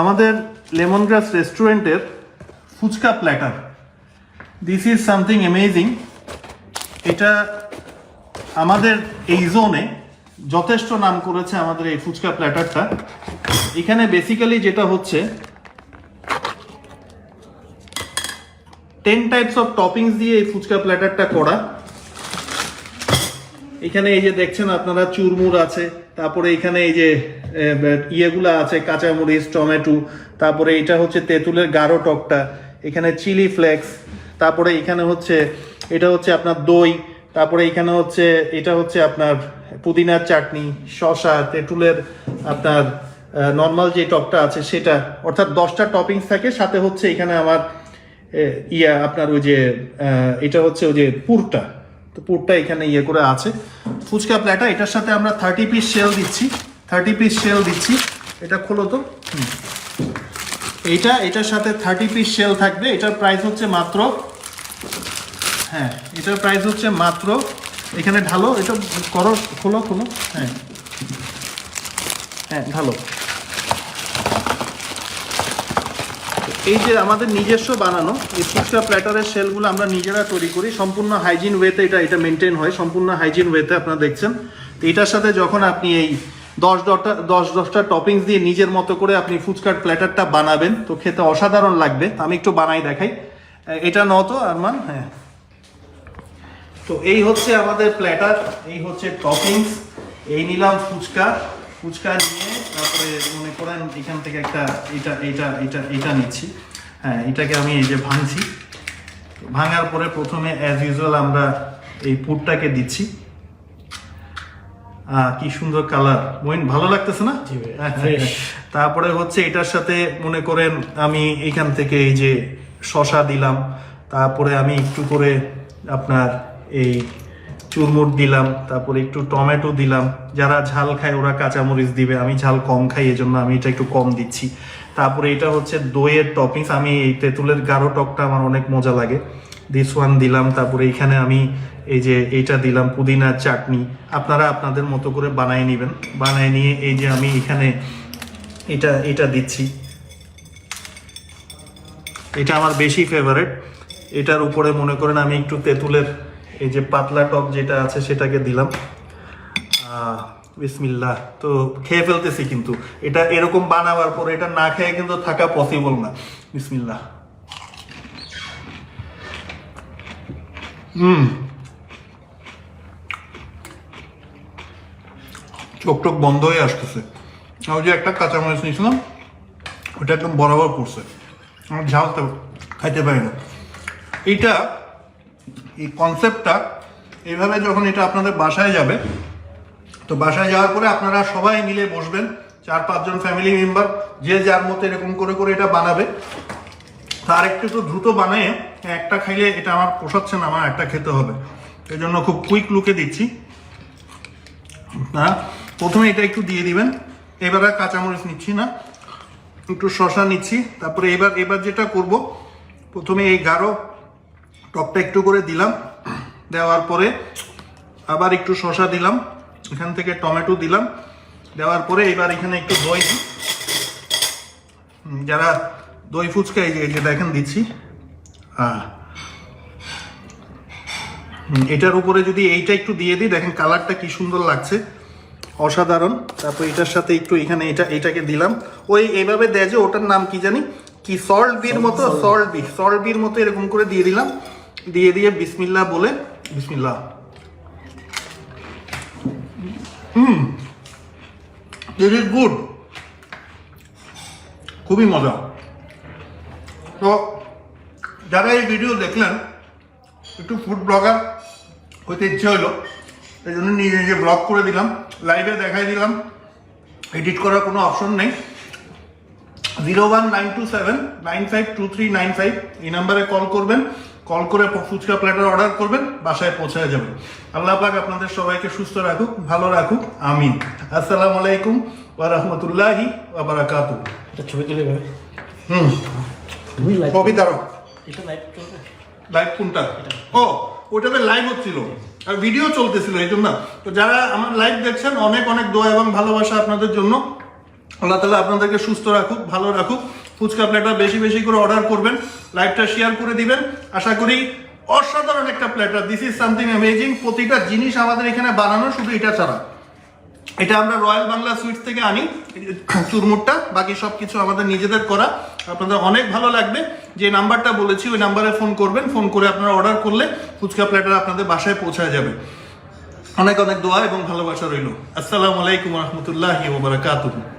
আমাদের lemon grass রেস্টুরেন্টের phuchka platter. This is something amazing এটা আমাদের এই জোনে যথেষ্ট নাম করেছে আমাদের এই ফুচকা প্ল্যাটারটা। এখানে বেসিক্যালি যেটা হচ্ছে টেন টাইপস অফ টপিংস দিয়ে এই ফুচকা প্ল্যাটারটা করা। এখানে এই যে দেখছেন আপনারা, চুরমুর আছে, তারপরে এখানে এই যে ইয়েগুলো আছে, কাঁচামরিচ, টমেটো, তারপরে এটা হচ্ছে তেঁতুলের গাঢ় টকটা, এখানে চিলি ফ্লেক্স, তারপরে এখানে হচ্ছে, এটা হচ্ছে আপনার দই, তারপরে এখানে হচ্ছে, এটা হচ্ছে আপনার পুদিনার চাটনি, শসা, তেঁতুলের আপনার নর্মাল যে টকটা আছে সেটা, অর্থাৎ দশটা টপিংস থাকে, সাথে হচ্ছে এখানে আমার ইয়া, আপনার ওই যে এটা হচ্ছে ওই যে পুরটা। তো পুরটা এখানে ইয়ে করে আছে। ফুচকা প্ল্যাটা এটার সাথে আমরা থার্টি পিস শেল দিচ্ছি। থার্টি পিস শেল দিচ্ছি। এটা খোলো তো। এইটা, এটার সাথে থার্টি পিস শেল থাকবে। এটার প্রাইস হচ্ছে মাত্র হ্যাঁ এটার প্রাইস হচ্ছে মাত্র, এখানে ঢালো, এটা করো, খোলো খোলো হ্যাঁ। হ্যাঁ ঢালো। এই যে আমাদের নিজস্ব বানানো, এই ফুচকা প্ল্যাটারের সেলগুলো আমরা নিজেরা তৈরি করি, সম্পূর্ণ হাইজিন ওয়েতে এটা এটা মেনটেন হয়, সম্পূর্ণ হাইজিন ওয়েতে আপনারা দেখছেন। তো এটার সাথে যখন আপনি এই দশ দশটা দশ দশটা টপিংস দিয়ে নিজের মতো করে আপনি ফুচকার প্ল্যাটারটা বানাবেন, তো খেতে অসাধারণ লাগবে। আমি একটু বানাই দেখাই। এটা নত, আরমান? হ্যাঁ। তো এই হচ্ছে আমাদের প্ল্যাটার, এই হচ্ছে টপিংস এই নিলাম ফুচকা। ফুচকা নিয়ে তারপরে মনে করেন এখান থেকে একটা এটা এটা এটা এটা নিচ্ছি। হ্যাঁ এটাকে আমি এই যে ভাঙছি। ভাঙার পরে প্রথমে অ্যাজ ইউজুয়াল আমরা এই পুরটাকে দিচ্ছি। কি সুন্দর কালার মইন ভালো লাগতেছে না? জি ভাই, fresh। তারপরে হচ্ছে এটার সাথে মনে করেন আমি এখান থেকে এই যে শশা দিলাম। তারপরে আমি একটু করে আপনার এই চুরমুট দিলাম, তারপরে একটু টমেটো দিলাম। যারা ঝাল খায় ওরা কাঁচামরিচ দিবে, আমি ঝাল কম খাই, এজন্য আমি এটা একটু কম দিচ্ছি। তারপরে এটা হচ্ছে দইয়ের টপিংস আমি এই তেঁতুলের গাঢ় টকটা আমার অনেক মজা লাগে। দিস ওয়ান দিলাম, তারপরে এখানে আমি এই যে এইটা দিলাম, পুদিনার চাটনি। আপনারা আপনাদের মতো করে বানিয়ে নেবেন। বানিয়ে নিয়ে এই যে আমি এখানে এটা এটা দিচ্ছি। এটা আমার বেশি ফেভারেট এটার উপরে মনে করেন আমি একটু তেঁতুলের এই যে পাতলা টক যেটা আছে সেটাকে দিলাম। আহ, বিসমিল্লাহ। তো খেয়ে ফেলতেছি কিন্তু। এটা এরকম বানাবার পরে এটা না খেয়ে কিন্তু থাকা পসিবল না। বিসমিল্লাহ। হুম। চোখ টোক বন্ধ হয়ে আসতেছে। ওই যে একটা কাঁচামরিচ নিয়েছিলাম ওটা একদম বরাবর পড়ছে। আমার ঝাল খাইতে পারি না। এইটা এই কনসেপ্টটা এইভাবে যখন এটা আপনাদের বাসায় যাবে, তো বাসায় যাওয়ার পরে আপনারা সবাই মিলে বসবেন, চার পাঁচজন ফ্যামিলি মেম্বার যে যার মতো এরকম করে করে এটা বানাবে। তার একটু একটু দ্রুত বানিয়ে, একটা খাইলে এটা আমার পোষাচ্ছে না, আমার একটা খেতে হবে। এই জন্য খুব কুইক লুকে দিচ্ছি। না প্রথমে এটা একটু দিয়ে দিবেন, এবার আর কাঁচামরিচ নিচ্ছি না। একটু শশা নিচ্ছি, তারপরে এবার এবার যেটা করব, প্রথমে এই গাঢ় টপটা একটু করে দিলাম। দেওয়ার পরে আবার একটু শশা দিলাম। এখান থেকে টমেটো দিলাম। দেওয়ার পরে এবার এখানে একটু দই যারা দই ফুচকা এই যে এই যে দেখেন দিচ্ছি। হ্যাঁ এটার উপরে যদি এইটা একটু দিয়ে দিই দেখেন কালারটা কি সুন্দর লাগছে। অসাধারণ। তারপর এটার সাথে একটু এখানে এটা এটাকে দিলাম। ওই এইভাবে দেয় যে ওটার নাম কি জানি? কি সল্ট বির মতো সল্ট বি সল্ট বির মতো এরকম করে দিয়ে দিলাম। দিয়ে দিয়ে বিসমিল্লাহ বলে, বিসমিল্লাহ। হুম গুড খুবই মজা। তো, যারা এই ভিডিও দেখলেন, একটু ফুড ব্লগার হইতে ইচ্ছে হলো এই জন্য নিজে নিজে ব্লগ করে দিলাম লাইভে দেখাই দিলাম এডিট করার কোনো অপশন নেই। Zero one nine two seven nine five two three nine five এই নাম্বারে কল করবেন। কল করে ফুচকা প্ল্যাটার অর্ডার করবেন বাসায় পৌঁছায় যাবেন। আল্লাহ পাক আপনাদের সবাইকে সুস্থ রাখুক ভালো রাখুক আমিন। আসসালামু আলাইকুম ওয়া রাহমাতুল্লাহি ওয়া বারাকাতুহু। এটা ছবি তুলে ভাই হুম। তুমি লাইভ ছবি দাঁড়ো এটা লাইভ চলবে। লাইভ কোনটা? ও ওটাতে লাইভ হচ্ছিল। আর ভিডিও চলতেছিল এই জন্য। তো যারা আমার লাইভ দেখছেন অনেক অনেক দোয়া এবং ভালোবাসা আপনাদের জন্য। আল্লাহ তালা আপনাদেরকে সুস্থ রাখুক ভালো রাখুক। ফুচকা প্ল্যাটার বেশি বেশি করে অর্ডার করবেন লাইভটা শেয়ার করে দিবেন। আশা করি অসাধারণ একটা platter this is something amazing প্রতিটা জিনিস আমাদের এখানে বানানো, শুধু এটা ছাড়া। এটা আমরা রয়্যাল বাংলা সুইটস থেকে আনি, চুরমুরটা। বাকি সব কিছু আমাদের নিজেদের করা। আপনাদের অনেক ভালো লাগবে। যে নাম্বারটা বলেছি, ওই নাম্বারে ফোন করবেন। ফোন করে আপনারা অর্ডার করলে ফুচকা প্ল্যাটার আপনাদের বাসায় পৌঁছায় যাবে। অনেক অনেক দোয়া এবং ভালোবাসা রইল। আসসালামু আলাইকুম রহমতুল্লাহি ওবরাকাতুহু